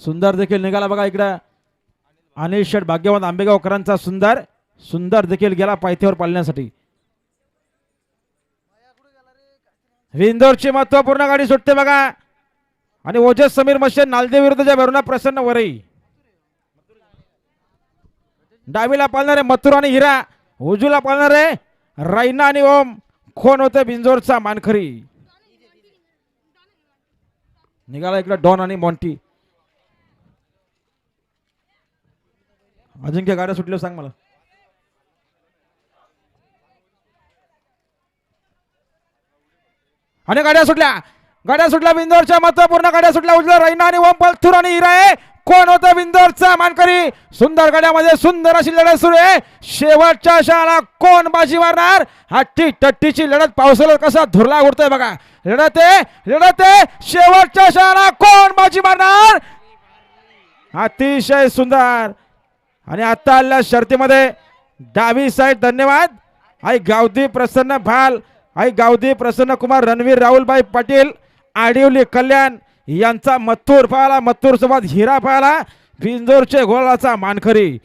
सुंदर देखील निघाला बघा इकडं. अनिल शेठ भाग्यवान आंबेगावकरांचा सुंदर सुंदर देखील गेला पायथ्यावर पाळण्यासाठी विंदोरची महत्त्वपूर्ण गाडी सुटते बघा. आणि ओजस समीर मशेन नालदे विरुद्धच्या भरुणा प्रसन्न वरई डावीला पाळणारे मथुर आणि हिरा उजूला पाळणारे रायना आणि ओम. खोन होते बिंजोरचा मानखरी निघाला इकडं डॉन आणि मॉन्टी. अजिंक्य गाड्या सुटल्या सांग मला. आणि गाड्या सुटल्या. गाड्या सुटल्या बिंदोरच्या महत्त्वपूर्ण गाड्या सुटल्या. उजव्या रैना आणि ओम पलथूर आणि हिरा आहे कोण होतं बिंदोरचा मानकरी. सुंदर गाड्यामध्ये सुंदर अशी लढत सुरू आहे. शेवटच्या शाळा कोण बाजी मारणार? हट्टी टट्टीची लढत पावसाला कसा धुरला उडतोय बघा. लढत आहे लढत आहे. शेवटच्या शाळा कोण बाजी मारणार? अतिशय सुंदर. आणि आता आल्या शर्तीमध्ये. डावी साईड धन्यवाद. आई गावदी प्रसन्न भाल आई गावदी प्रसन्न कुमार रणवीर राहुलबाई पाटील आडिवली कल्याण यांचा मत्तूर पाहला मत्तूर सोबत हिरा पाहला बिंजोरचे गोळाचा मानखरी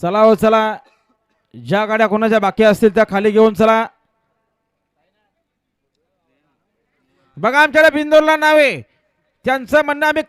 चला हो चला. ज्या गाड्या कोणाच्या बाकी असतील त्या खाली घेऊन चला. बघा आमच्याकडे बिंदोरला नावे. त्यांचं म्हणणं आम्ही